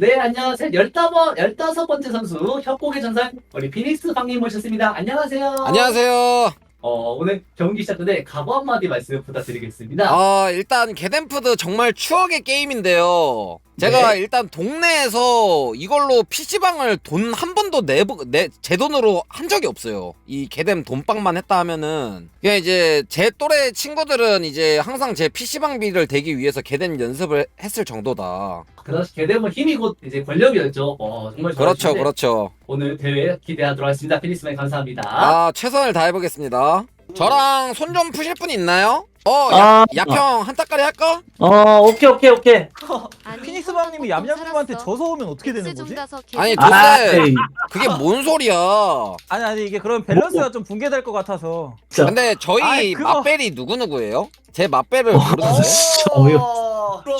네, 안녕하세요. 열다번, 열다섯 번째 선수, 협곡의 전설, 우리 피닉스 황님 모셨습니다. 안녕하세요. 안녕하세요. 어, 오늘 경기 시작 전에 각오 한마디 말씀 부탁드리겠습니다. 아, 일단 게덴푸드 정말 추억의 게임인데요. 제가 네. 일단 동네에서 이걸로 PC방을 돈 한 번도 내, 내, 제 돈으로 한 적이 없어요. 이 게뎀 돈방만 했다 하면은. 그냥 이제 제 또래 친구들은 이제 항상 제 PC방비를 대기 위해서 게뎀 연습을 했을 정도다. 그 당시 개dem은 힘이 곧 이제 권력이었죠. 어, 정말 그렇죠, 잘하시는데 그렇죠. 오늘 대회 기대하도록 하겠습니다. 피닉스맨 감사합니다. 아, 최선을 다해보겠습니다. 저랑 손 좀 푸실 분 있나요? 어, 아, 약형 한따까리 할까? 어, 오케이, 오케이, 오케이. 피닉스 방님이 얌얌님한테 져서 오면 어떻게 되는 거지? 아니, 아, 도대 에이, 그게 뭔 소리야. 아니 아니 이게 그럼 밸런스가 좀 붕괴될 것 같아서 진짜. 근데 저희 아이, 그거- 맛벨이 누구 누구예요? 제 맛벨을 어, 모르는데? 진짜 어이없.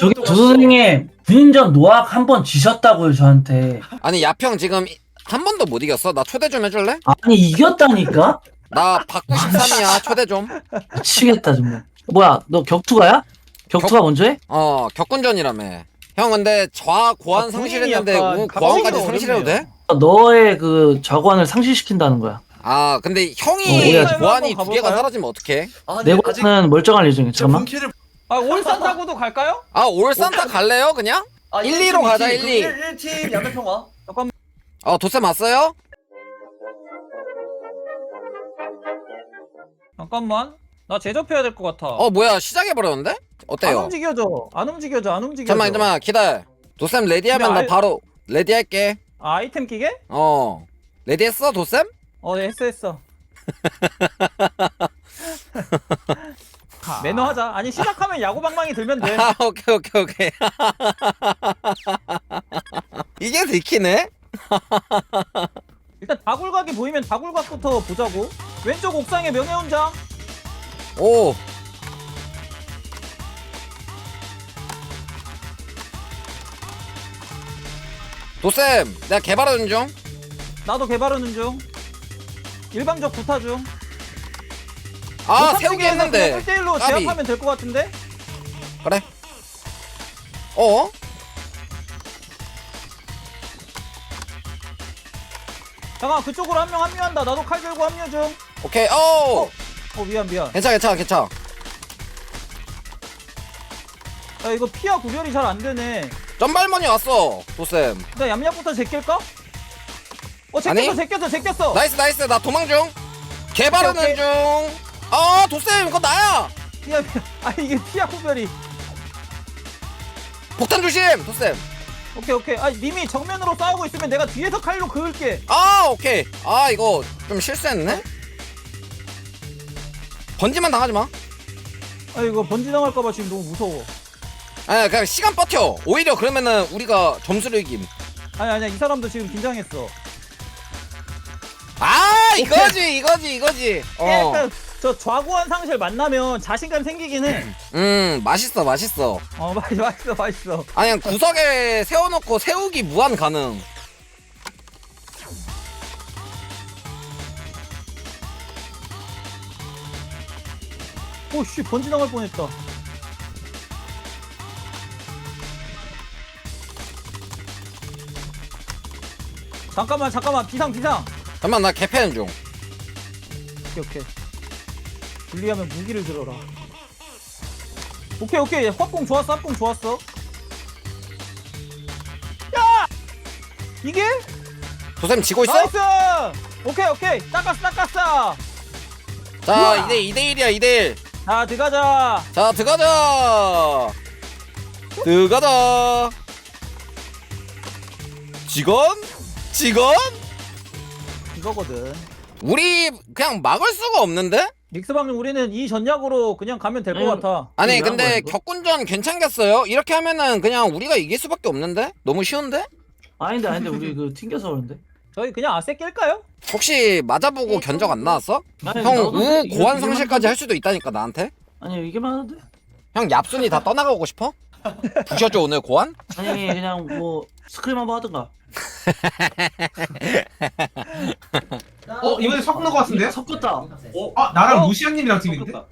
저기 조 선생님 군인전 노악 한 번 지셨다고요, 저한테. 아니 야평 지금 한 번도 못 이겼어? 나 초대 좀 해줄래? 아니, 이겼다니까? 나 박구 13이야 초대 좀. 미치겠다, 정말. 뭐야, 너 격투가야? 격투가 먼저 해? 어 격군전이라며. 형 근데 좌 고환 아, 상실했는데 본인이 약간 우 고환까지 상실해도 돼? 너의 그 자관을 상실시킨다는 거야. 아 근데 어, 형이 오해하지 고환이 한번 두 개가 가볼까요? 사라지면 어떡해? 아, 내 고는 멀쩡할 예정이야, 잠깐만. 분키를 아 올산 타고도 갈까요? 아 올산타 갈래요 그냥? 아, 1, 2로 가자, 1, 2. 1, 1팀 양면평화. 잠깐만 어 도쌤 왔어요? 잠깐만 나 제접해야 될 것 같아. 어 뭐야 시작해버렸는데? 안 어때요? 움직여져. 안 움직여져 안 움직여져. 잠깐만 잠깐만 기다려. 도쌤 레디하면 근데 나 아이- 바로 레디할게. 아, 아이템 끼게? 어. 레디했어 도쌤? 어 네, 했어 했어. 매너 하자. 아니 시작하면 야구 방망이 들면 돼. 아 오케이 오케이 오케이. 이게 들키네? 일단 다굴각이 보이면 다굴각부터 보자고. 왼쪽 옥상에 명예훈장 오. 도쌤 내가 개발하는 중? 나도 개발하는 중. 일방적 구타 중. 아 세우기 했는데. 1대1로 까비. 제압하면 될 것 같은데? 그래. 어? 잠깐 그쪽으로 한 명 합류한다. 나도 칼 들고 합류 중어 오케이 어 미안 미안. 괜찮아 괜찮아 괜찮아. 야 이거 피와 구별이 잘 안 되네. 점발머니 왔어 도쌤. 나 얌얌부터 제낄까? 어. 제꼈어 제꼈어 제꼈어. 나이스 나이스. 나 도망 중. 개발하는 오케이, 중아 도쌤 이거 나야. 미안 미안. 아 이게 피와 구별이. 폭탄 조심 도쌤. 오케이 오케이. 아 님이 정면으로 싸우고 있으면 내가 뒤에서 칼로 그을게. 아 오케이. 아 이거 좀 실수했네 번지만 당하지 마. 아 이거 번지 당할까봐 지금 너무 무서워. 아니 그냥 시간 버텨. 오히려 그러면은 우리가 점수를 이김. 아니 아니야. 이 사람도 지금 긴장했어. 아 이거지 이거지 이거지. 약간 저 좌고한 상실 만나면 자신감 생기긴 해. 어음 맛있어 맛있어. 어 맛있어 맛있어 맛있어. 아니 그냥 구석에 세워놓고 세우기 무한 가능 오씨 번지 나갈 뻔했다. 잠깐만 잠깐만 비상 비상. 잠깐만 나 개패는 중 오케이 오케이. 분리하면 무기를 들어라. 오케이 오케이 확공 좋았어 확공 좋았어. 야 이게 도쌤 지고 있어? 나이스. 오케이 오케이 닦았어 닦았어. 자 우와. 2대 2대 1이야 2대 1 자 들어가자. 자 들어가자 들어가자 직원? 직원? 이거거든. 우리 그냥 막을 수가 없는데? 믹스방님 우리는 이 전략으로 그냥 가면 될 것 음. 같아. 아니 근데 뭐야, 이거? 격군전 괜찮겠어요? 이렇게 하면은 그냥 우리가 이길 수밖에 없는데? 너무 쉬운데? 아닌데, 아닌데, 우리 그 튕겨서 그러는데. 저희 그냥 아세 낄까요? 혹시 맞아보고 견적 안 나왔어? 아니, 형 나도 우 이게- 고환 상실까지 할? 수도 있다니까 나한테? 아니, 이게만 하는데? 형 얍순이 다 떠나가고 싶어? 부셔줘 오늘 고환? 아니, 그냥 뭐, 스크림 한번 하든가. 어 이번에 섞은 것 같은데? 섞었다. 아 나랑 어? 루시안님이랑 팀인데? 섞었다.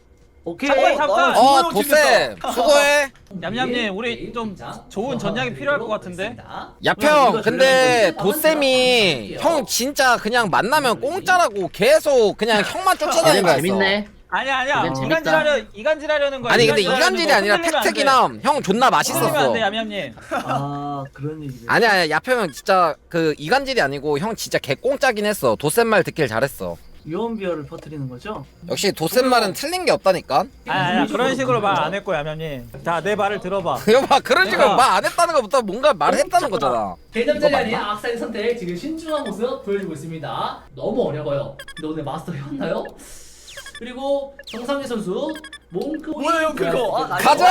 오케이. 잠깐, 잠깐. 어 도쌤 수고해. 얌얌님 우리 좀 좋은 전략이 필요할 것 같은데? 야평 근데 도쌤이 형 진짜 그냥 만나면 공짜라고 계속 그냥 형만 쫓아다니는 거였어. 재밌네. 아니야 아니야. 이건 재밌다. 이간질하려 이간질하려는 거야. 아니 근데 이간질이 거 아니라. 팩트기남 형 존나 맛있었어. 안돼 얌얌님. 아 그런. 아니야 아니야. 야평 형 진짜 그 이간질이 아니고 형 진짜 개공짜긴 했어. 도쌤 말 듣길 잘했어 유언비어를 퍼뜨리는 거죠? 역시 도쌤 말은 틀린 게 없다니까 아니 아니야 그런 식으로 말 안 했고 얌얌님 자 내 말을 들어봐 이거 봐 그런 식으로 말 안 했다는 것부터 뭔가 말했다는 거잖아 개점전이 아닌 악사의 선택 지금 신중한 모습 보여주고 있습니다. 너무 어려워요. 근데 오늘 마스터 해왔나요? 그리고 정상희 선수 몽크 뭐야, 형, 그거? 아, 나 가자!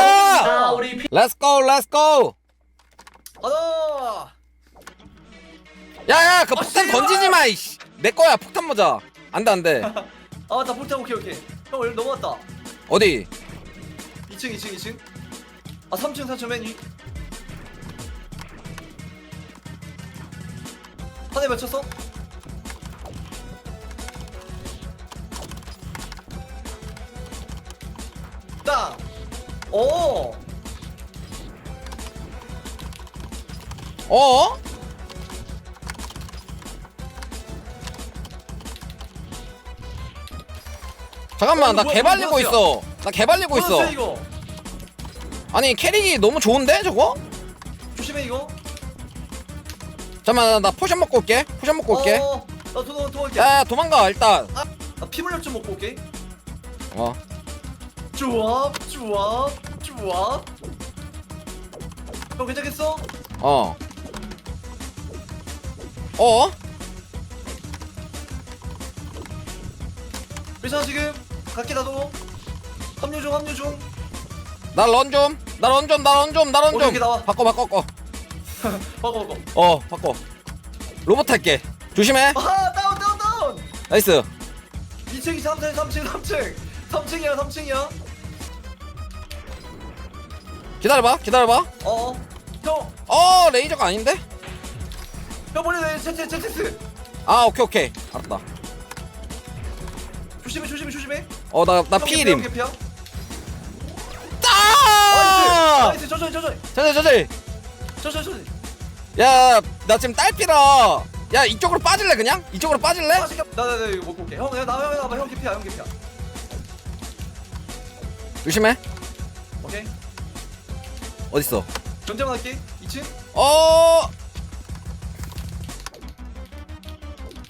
자 우리 피... 렛츠고 렛츠고 가자. 야야 그 아, 폭탄! 던지지 마 이씨 내 거야 폭탄 모자 안돼 안돼 아, 나 볼트 오케이, 오케이. 형, 여기 넘어왔다. 어디 2층, 2층, 2층. 아, 3층, 3층 맨 위. 한대 맞췄어? 딱! 오! 어? 잠깐만 나 뭐야, 개발리고 있어 나 개발리고 있어 이거? 아니 캐릭이 너무 좋은데 저거? 조심해, 이거. 잠깐만 나, 나 포션 먹고 올게 포션 먹고 올게 어, 나 도망, 도망갈게. 야 도망가 일단 나 피물약 좀 먹고 올게. 어 좋아, 좋아, 좋아. 형 괜찮겠어? 어. 어? 괜찮아 지금? 갈게 나도. 합류 중, 합류 중. 나런 좀. 나런 좀. 나런 좀. 나런 오케이, 좀. 오케이, 나와. 바꿔 바꿔 바꿔. 먹어, 먹어. 어, 바꿔. 로봇 할게. 조심해. 아, 다운, 다운, 다운. 나이스. 2층, 3층, 3층, 3층. 3층이야, 3층이야. 기다려 봐. 기다려 봐. 어, 형, 어, 레이저가 아닌데? 형 머리 내, 제트, 제트. 아, 오케이 오케이. 알았다. 조심해, 조심해, 조심해. 어, 나나형 피일임. 개피야, 형 개피야. 아! 나이스, 천천히, 천천히, 저저 저저. 천천히, 천천히. 야, 나 지금 딸피라. 야, 이쪽으로 빠질래 그냥? 이쪽으로 빠질래? 아, 잠깐. 나, 나, 나 이거 먹고 올게. 형, 야, 나, 형, 나, 형 개피야, 형 개피야. 조심해. 오케이. 어딨어? 견제만 할게. 2층. 어!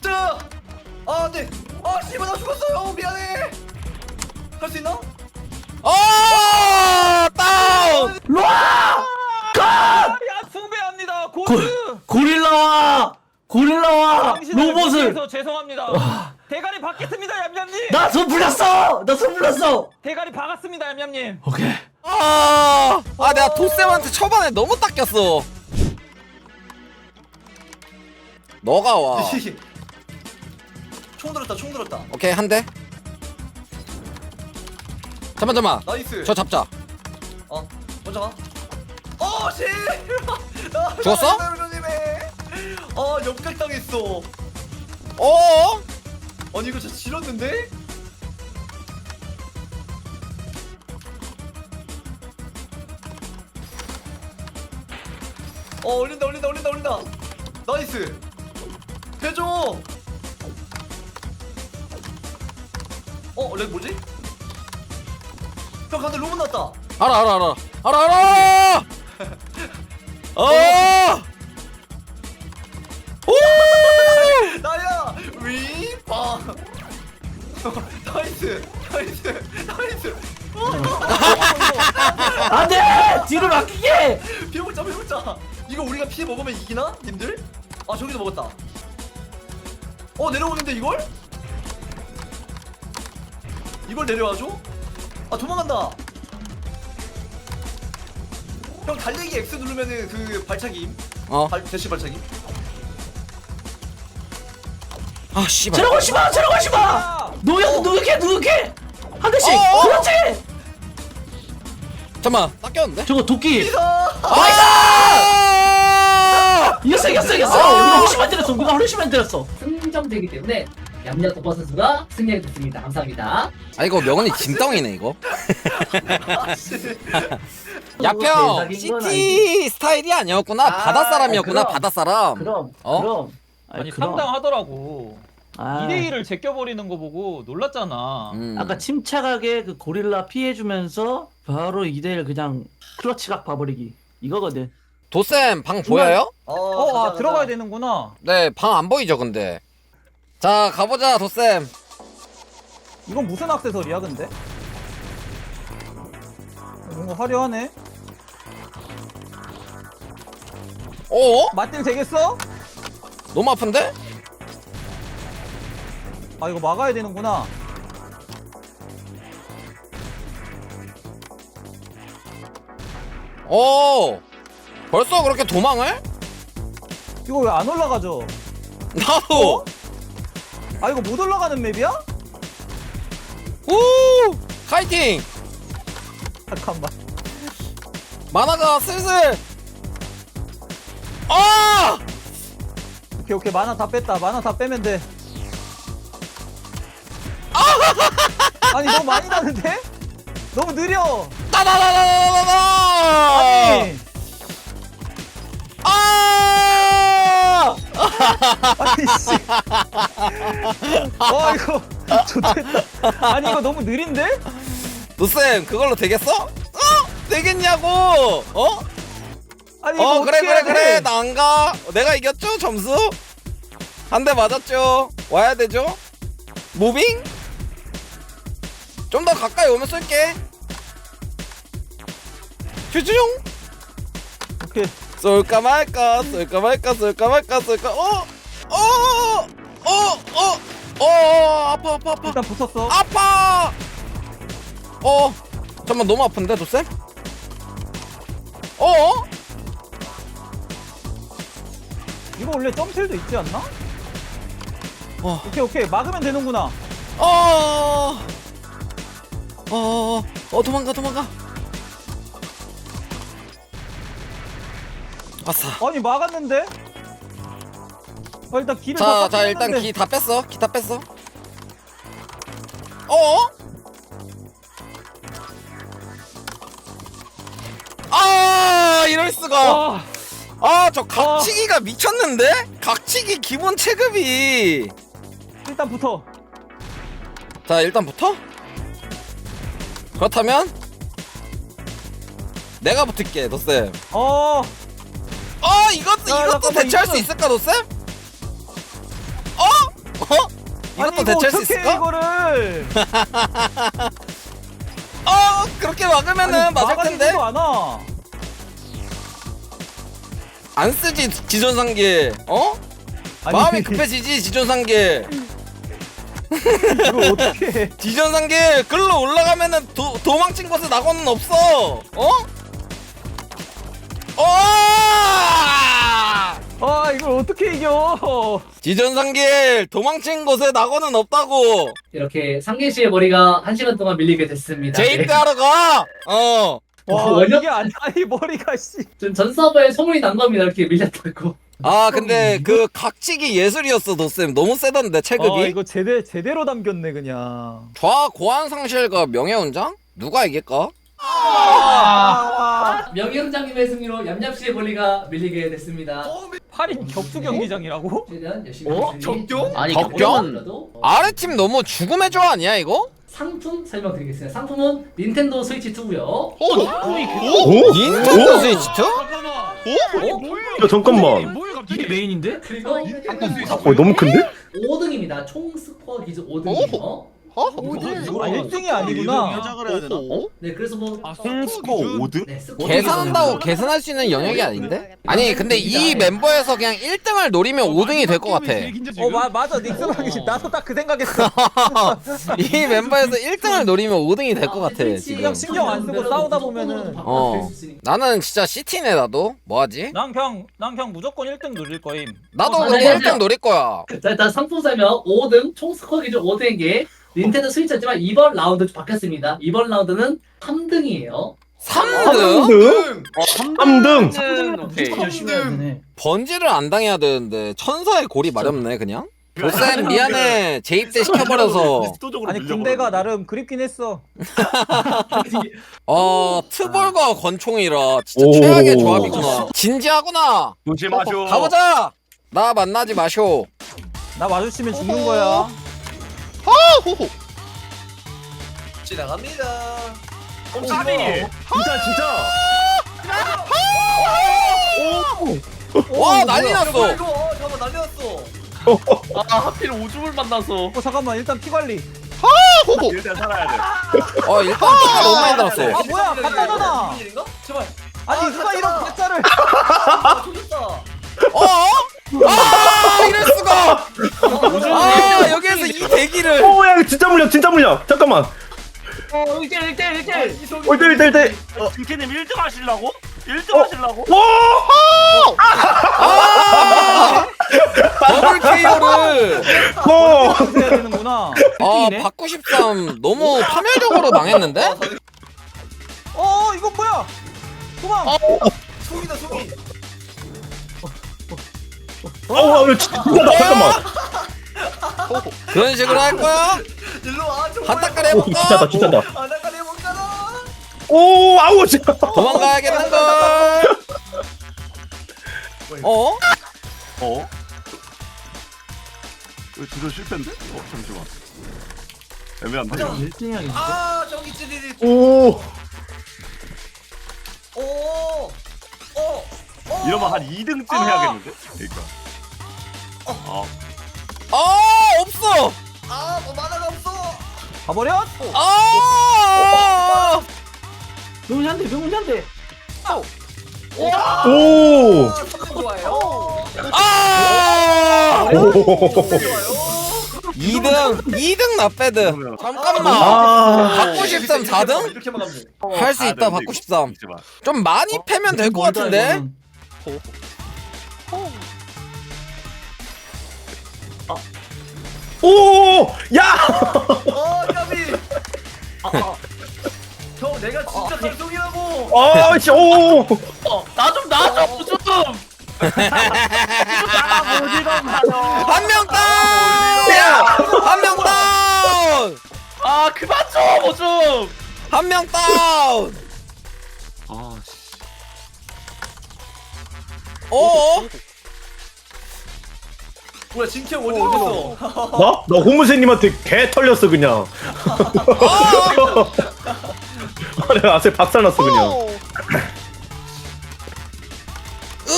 자! 아, 안 돼. 아, 씨발, 나 죽었어요. 미안해. 할 수 있나? 어! 다운! 로아! 야 숭배합니다 고스 고릴라와 고릴라와 당신을 로봇을 위해서 죄송합니다 대가리 박겠습니다 얌얌님 나 손 불렸어. 나 손 불렸어. 대가리 박았습니다 얌얌님 오케이. 아, 아 내가 도쌤한테 초반에 너무 닦였어. 너가 와. 총 들었다, 총 들었다. 오케이 한 대. 잠만 잠만. 나이스. 저 잡자. 어, 먼저 가. 어, 씨! 나- 죽었어? 나 조심해. 어, 역각 당했어. 어? 아니 이거 진짜 지렸는데? 어 올린다 올린다 올린다 올린다 나이스 해줘 어 렉 뭐지? 형 가운데 로봇 났다 알아 알아 알아 알아 알아. 어. 오! 나야 위빵 나이스 나이스 나이스 안돼 뒤를 맡기게. 피해먹자 피해먹자 이거 우리가 피해 먹으면 이기나? 님들? 아 저기도 먹었다 어 내려오는데 이걸? 이걸 내려와줘? 아 도망간다 형 달리기 X 누르면은 그 발차기 어. 발, 대시 발차기 아 씨발. 저러고 싶어. 저러고 싶어. 누역 누역해 누역해. 한 대씩. 어, 어. 그렇지. 잠만 닦였는데? 저거 도끼. 이서 아! 이겼어 이겼어 이겼어. 아. 우리가 훨씬 만 때렸어. 우리가 훨씬 만 때렸어. 승점되기 때문에 얌얌 도빠 선수가 승리하게 됐습니다. 감사합니다. 아 이거 명언이 진덩이네 이거. 야평 대박인 건 시티 스타일이 아니었구나. 아, 바다 사람이었구나. 그럼. 바다 사람. 그럼 어? 그럼 아니 그럼. 상당하더라고. 아, 2대1을 제껴버리는 거 보고 놀랐잖아. 음. 아까 침착하게 그 고릴라 피해주면서 바로 2대1 그냥 클러치각 봐버리기 이거거든 도쌤 방 보여요? 어, 어, 가자, 아, 가자. 들어가야 되는구나. 네 방 안 보이죠 근데. 자 가보자 도쌤. 이건 무슨 액세서리야, 근데? 뭔가 화려하네. 어? 맞딜 되겠어? 너무 아픈데? 아, 이거 막아야 되는구나. 어. 벌써 그렇게 도망을? 이거 왜 안 올라가죠? 나도. 아, 이거 못 올라가는 맵이야? 우 카이팅. 잠깐만. 만화가 슬슬. 아! 오케이, 오케이. 만화 다 뺐다. 만화 다 빼면 돼. 아니, 너무 많이 나는데? 너무 느려! 따다다다다다다. 아니! 아! 아니 씨. 와 이거 좋겠다. 아니 이거 너무 느린데? 노쌤 그걸로 되겠어? 어? 되겠냐고? 어? 아니 이거 어 그래 어떻게 그래 해야 돼? 그래 난가? 내가 이겼죠 점수? 한 대 맞았죠? 와야 되죠? 무빙? 좀 더 가까이 오면 쏠게 휴중 오케이. 쏠까 말까 쏠까 말까 쏠까 말까 쏠까 어? 어? 어? 어? 어? 아파 아파 아파 일단 붙었어. 아파! 어? 잠깐만 너무 아픈데 도쌤? 어? 이거 원래 점텔도 있지 않나? 어. 오케이 오케이 막으면 되는구나. 어? 어? 어 도망가 도망가 아싸 아니 막았는데? 어 일단 길을 자, 다 자 일단. 기 다 뺐어 기 다 뺐어 어? 아 이럴 수가 와, 아저 각치기가 미쳤는데? 각치기 기본 체급이 일단 붙어. 자 일단부터 그렇다면 내가 붙을게 노쌤 어. 어 이것도 야, 이것도 잠깐만, 대체할 수 이거는- 있을까 노쌤? 어? 어? 이것도 아니 이거 대체할 수 어떻게 있을까? 이거를? 어 그렇게 막으면은 아니, 맞을 텐데 막아지지도 않아. 안 쓰지 지존상계 어? 아니, 마음이 급해지지 지존상계 이거 어떻게? 해? 지존상계 글로 올라가면은 도, 도망친 곳에 낙원은 없어 어? 어! 아 이걸 어떻게 이겨? 지존상계 도망친 곳에 낙원은 없다고 이렇게 상계 씨의 머리가 한 시간 동안 밀리게 됐습니다. 제이트 네. 하러 가! 어 와 원력- 이게 아니, 아니 머리가 씨. 지금 전 서버에 소문이 난 겁니다. 이렇게 밀렸다고. 아 근데 그 각치기 예술이었어 도쌤 너무 세던데 체급이 아 이거 제대 제대로 담겼네 그냥. 좌 고안 상실과 명예훈장? 누가 이길까? 명예훈장님의 승리로 얌얌 씨의 머리가 밀리게 됐습니다. 어, 8인 격투 경기장이라고? 최대한 열심히 어? 하겠습니다. 적경? 아니 격경? 격경은 아래팀 너무 죽음의 조 아니야 이거? 상품 설명드리겠습니다. 상품은 닌텐도 스위치 2고요. 어? 닌텐도 스위치 2? 야 잠깐만 이게 메인인데? 그리고 어 너무 큰데? 5등입니다. 총 스코어 기준 5등이 에요. 아 1등이 아니구나. 네, 그래서 뭐 스코어 5등? 네, 스코어 계산한다고 계산할 수 있는 영역이 아닌데? 아니 근데 이 멤버에서 그냥 1등을 노리면 5등이 될 것 같아 어 마, 맞아 닉슨 하기 나도 딱 그 생각했어. 이 멤버에서 1등을 노리면 5등이 될 것 같아 지금 그냥 신경 안 쓰고 싸우다 보면은 어 나는 진짜 CT네 나도 뭐하지? 난 그냥 난 그냥 무조건 1등 누릴 거임. 나도 어, 그럼 맞아요. 1등 노릴 거야 자, 일단 상품 설명 5등 총 스코어 기준 5등에게 닌텐도 스위치였지만 이번 라운드 바뀌었습니다. 이번 라운드는 3등이에요. 3등? 3등! 무조건 열심히 해야 되네 번지를 안 당해야 되는데 천사의 골이 마렵네 그냥 도쌤 미안해 재입대 시켜버려서 아니. 군대가 나름 그립긴 했어. 어 트볼과 권총이라 진짜 오. 최악의 조합이구나 진지하구나 조심하쇼. 가보자 나 만나지 마쇼 나 마주치면 죽는 거야. 지나갑니다. 까비. 진짜 진짜. 와 난리 났어 이거 어, 잠깐만 난리 났어. 아 하필 오줌을 만나서 어 잠깐만 일단 피 관리. 일단 살아야 돼. 어 일단 피가 너무 많이 들었어 아 뭐야. 무슨 일인가? 제발. 아니 아, 누가 이런. 가짜를? 아, 조졌다. 어? 아 이럴 수가 아 여기에서 이 대기를 오야 이거 진짜 물려 진짜 물려. 잠깐만. 어 1대 1대 1대 이성이. 올 때, 올 때, 올 때. 어, 김캐님 1등 하시려고? 1등 어? 하시려고? 아 더블 KO를. 해야 되는구나. 아네 바꾸 13 너무 파멸적으로 망했는데? 어 이거 뭐야? 도망. 속이다 속이. 어, 야, 진짜 나 잠깐만. 그런 식으로 할 거야? 일로 와. 좀 한타까리 오, 진짜다, 해볼까? 진짜다. 아, 나까지 해볼까나. 오, 아우 진짜. 도망가야겠는 걸 어? 어? 이거 진짜 실패인데? 어, 잠시만. 애매한데? 1등 해야겠는데 아, 저기 찌리리. 오, 오. 오. 오. 이러면 한 2등쯤 아. 해야겠는데? 그러니까. 아, 아 없어 아, 뭐 만화가 없어. 가버려? 아 명훈이한테 명훈이한테 오, 아, 좋아요. 아! 오. 좋아요. 2등 2등 나빼드 그러면- 잠깐만 아, 바꾸 13 4등? 이렇게만 가면 돼. 할수 가야 있다. 13 잠시만. 좀 많이 패면 될 것 같은데? 오, 야! 어, 까비. 형, 내가 진짜 달성이라고. 아, 씨, 오. 나좀 놔줘 오줌! 한명 다운! 한명 다운! 아 그만 좀 오줌! 한명 다운! 아, 씨. 어? 뭐야, 진키 형 어디 갔어? 나? 나 호무새님한테 개 털렸어 그냥. 아, 내가 아세 박살났어 그냥. 으!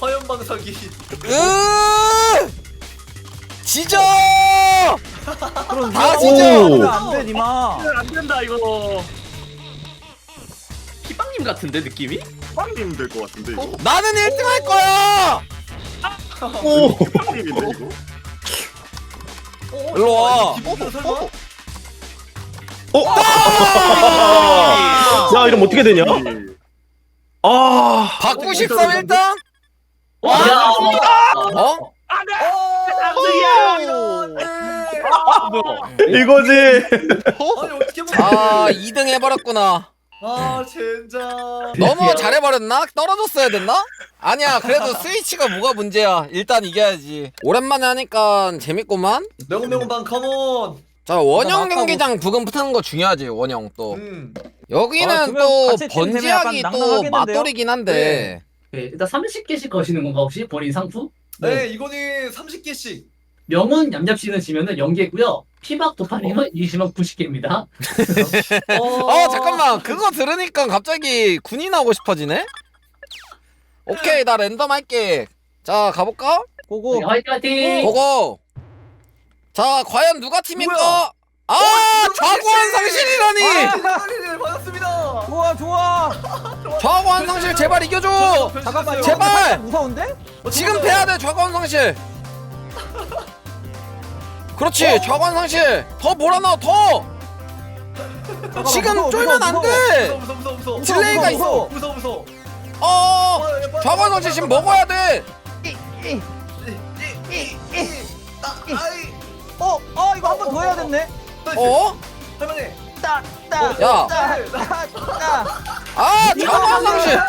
화염방사기. 으! 지져! 그럼 다 이거 찢어! 안돼 니마. 안 된다 이거 피빵님 같은데 느낌이? 빵님 될 것 같은데 이거. 나는 1등 할 거야! 오, 이거. 어, 일로 와. 기본으로 설마? 어? 야, 이러면 어떻게 되냐? 아, 바꾸 13 1등? 와! 어? 아, 뭐야? 이거지. 아니 어떻게 보면 아 2등 해버렸구나 아 진짜 너무 잘해버렸나? 떨어졌어야 됐나? 아니야 그래도 스위치가 뭐가 문제야 일단 이겨야지 오랜만에 하니까 재밌구만 명명방 컴온 자 원형 경기장 부금 붙는 거 중요하지 원형 또 음. 여기는 아, 그러면 또 같이 팀 되면 번지하기 약간 또 낭낭하겠는데요? 맞돌이긴 한데 네, 일단 30개씩 거시는 건가 혹시 본인 상품? 네 이거는 30개씩 명은 얌얌씨는 지면은 0개고요. 피박 도파님은 20만 90개입니다. 어 잠깐만 그거 들으니까 갑자기 군인 하고 싶어지네 오케이 나 랜덤 할게 자 가볼까? 고고. 네, 화이팅 화이팅! 보고 자 과연 누가 팀일까? 아 좌구한 상실이라니 네 반갑습니다 좋아 좋아. 좌구한 상실 제발 이겨줘 잠깐만 이거 제발! 무서운데? 지금 패야 돼 좌관 상실. 그렇지 좌관 상실. 더 몰아넣어 더. 지금 쫄면 안 무서워 돼. 무서워 무서워 무서워 딜레이가 있어. 무서워 무서워 어 좌관 상실 지금 먹어야 돼. 아이 어, 어 이거 한 번 더 해야 됐네. 어? 할머니 따, 따, 야. 따, 따, 따. 아 좌관 상실.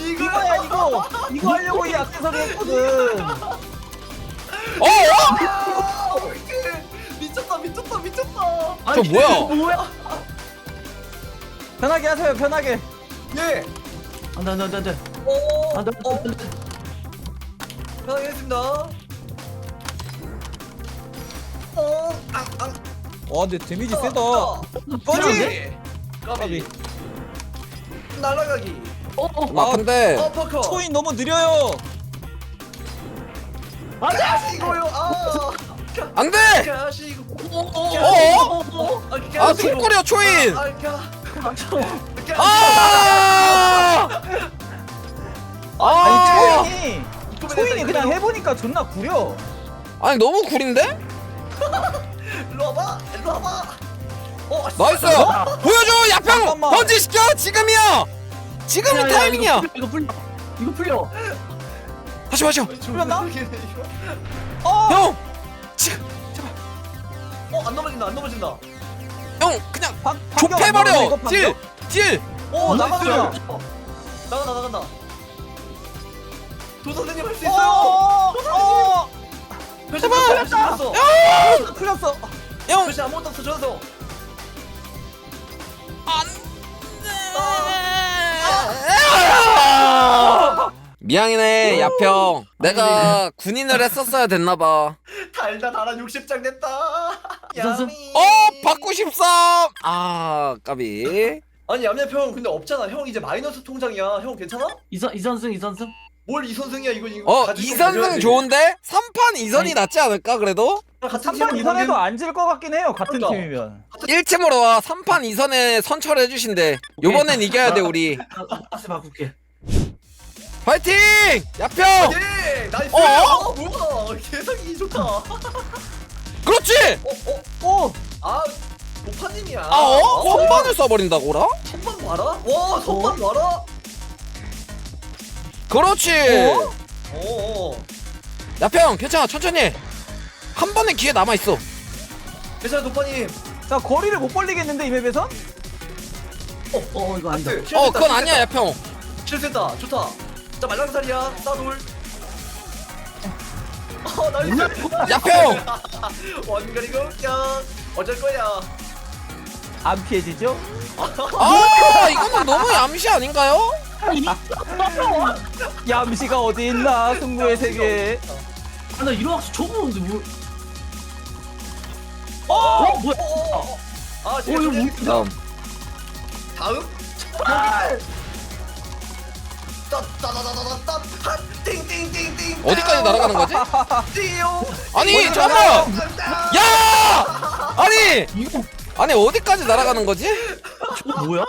이거야 이거. 이거 하려고 이 액세서리 했거든. 아, 어떡해. 미쳤다 미쳤다. 저 뭐야? 뭐야? 편하게 하세요 편하게 예. 안돼 안돼 안돼 안돼 어. 안돼 어. 안돼 편하게 했습니다. 어. 아, 아. 와 근데 데미지 세다 꺼지. 까비 까비. 날아가기. 좀 아픈데. 어퍼컷. 초인 너무 느려요 가시고요. 아. 안 돼! 어? 아, 아, 손꼬리야, 초인! 아, 가. 아! 아니 아! 초인이 초인이 그냥 해보니까 존나 구려 아니, 너무 구린데? 일로 와봐. 일로 와봐. 어, 나이스! 보여줘! 야평! 잠깐만. 번지시켜! 지금이야! 지금이 타이밍이야! 이거 풀려 이거 풀려 다시 마셔! 풀렸나? 이거. 어! 형! 지금! 어, 안 넘어진다. 안 넘어진다. 형! 그냥 나오네, 좁혀버려! 이거 반격? 딜! 딜! 오. 나간다. 나간다, 나간다. 도 선생님 할수 어, 있어요. 어, 어, 표시 제발. 풀렸어. 표시 풀렸어. 어, 풀렸어 형! 표시 아무것도 없어. 줘서. 미안이네, 야평. 내가 군인을 했었어야 됐나봐. 달다 달아 60장 됐다. 선수? 야미. 어! 받고 싶삼! 아, 까비. 아니 얌얌 형 근데 없잖아. 형 이제 마이너스 통장이야. 형 괜찮아? 이선 이선승 이선승 뭘 이선승이야 이거 이거. 어, 가져야 이선승 돼. 좋은데? 3판 2선이 아니. 낫지 않을까, 그래도? 같은 3판 팀으로 2선에도 가면- 안질것 같긴 해요 같은 그러니까. 팀이면 1팀으로 와. 3판 2선에 선처를 해주신대. 요번엔 이겨야 돼, 우리. 다시 바꿀게 화이팅! 야평! 예, 나이스. 어? 어, 뭐야? 개성이 좋다. 어, 그렇지! 어, 오! 아, 도파님이야. 아, 어? 선반을 써버린다고라? 선반 봐라. 와, 선반 봐라. 그렇지! 어, 어. 야평, 괜찮아. 천천히 해. 한 번의 기회 남아있어. 괜찮아, 도파님. 자 거리를 못 벌리겠는데 이 맵에선? 어 이거 아니다 나이스. 어, 그건 아니야, 야평. 실수했다. 좋다. 자, 말랑살이야. 싸돌. 어, 나이스. 야평! 원거리 공격. 어쩔 거야. 안 피해지죠? 아, 이거는 너무 얌시 아닌가요? 얌시가 어디 있나 승부의 세계 아 나 이런 학수 좁은데 뭐 어! 어? 뭐야 어, 어, 어. 아, 어 제가 이거 좀뭐 다음. 다음. 어디까지 날아가는 거지? 띠용. 아니, 잠깐만! 야! 아니! 이거 아니, 어디까지 날아가는 거지? 저거 뭐야?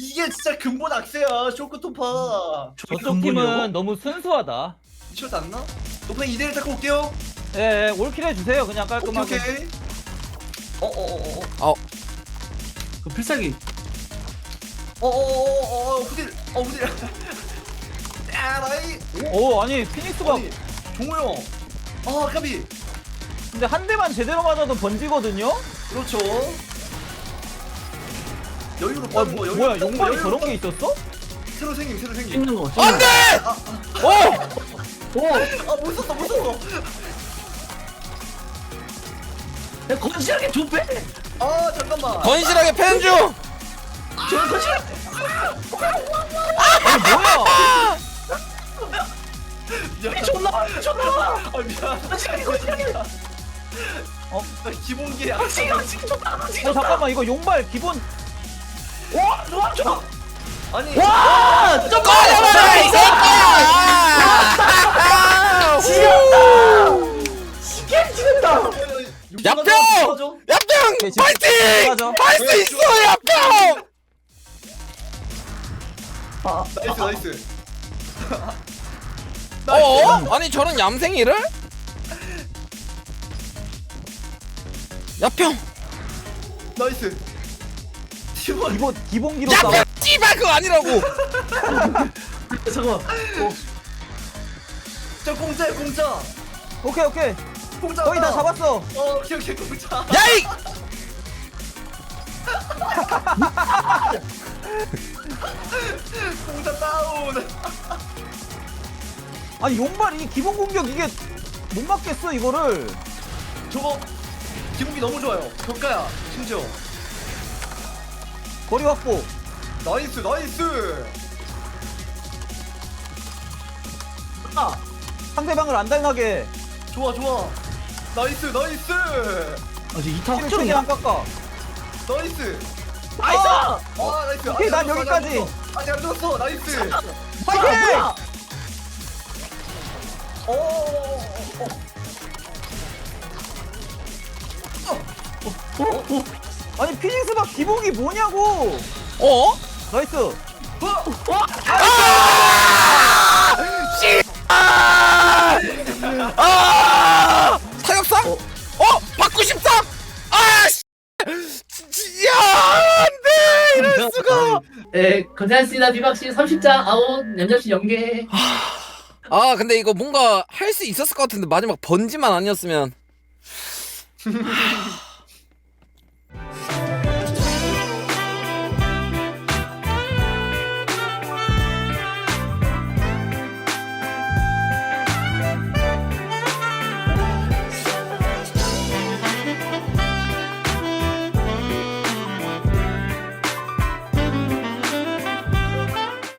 이게 진짜 근본 악세야 쇼크토파. 저쪽 팀은 너무 순수하다. 미쳐도 않나? 도파 2대1 잡고 올게요. 예, 예 올킬 해주세요 그냥 오케이 깔끔하게. 오케이 어어어어 그 필살기. 어어어어 후딜. 어 후딜. 야 나이 오 아니 피닉스가 아니 종호 형아 까비 근데 한 대만 제대로 맞아도 번지거든요? 그렇죠 여유로 와 빠는 거 뭐, 여유로 뭐야 빠는 거, 용발이 여유로 저런 빠는 게 있었어? 새로 생김 새로 생김 찍는 거안 돼! 어! 오! 아 무서워 무서워 야 건실하게 좀 빼! 아 잠깐만 건실하게 팬 중! 저는 건실하게 아니 뭐야 미안 존나 존나 아 미안 건실하게 건실하게 어? 나 기본기에 건실하게 건실하게 존나 어, 건실하게 잠깐만 이거 용발 기본 와! 좋아 좋아 아니 와! 좀 꺼져라, 이 새끼야! 게임 지는다! 야평! 야평! 오케이, 지금 파이팅! 맞아. 할수 있어, 야평! 아, 나이스 나이스 어? 아니 저런 얌생이를? 야평! 나이스 팀원 기본 기본기로 싸워 야평! 씨발 그거 아니라고! 잠깐 저 공짜야 공짜 오케이 오케이 공짜 거의 다. 잡았어 어 오케이 오케이 공짜 야이! 공짜 다운 아니 용발 이 기본 공격 이게 못 막겠어 이거를. 저거 기분이 너무 좋아요. 격가야 심지어. 거리 확보. 나이스 나이스. 아, 상대방을 안 당하게. 좋아 좋아. 나이스 나이스. 아 지금 이타 키를 확정이야 최대한 깎아. 나이스. 나이스 아! 아 나이스. 오케이, 난안 여기까지. 아직 안 죽었어. 나이스. 파이팅! 오. 어, 아니 피닉스 박 기복이 뭐냐고. 어? 나이스. 아! 사격상? 어? 받고 싶다? 아, 씨! 지- 야, 안 돼! 이럴 수가! 네, 고생하셨습니다. 비박씨 30장 아웃, 냠냠씨 연계. 아, 근데 이거 뭔가 할 수 있었을 것 같은데, 마지막 번지만 아니었으면.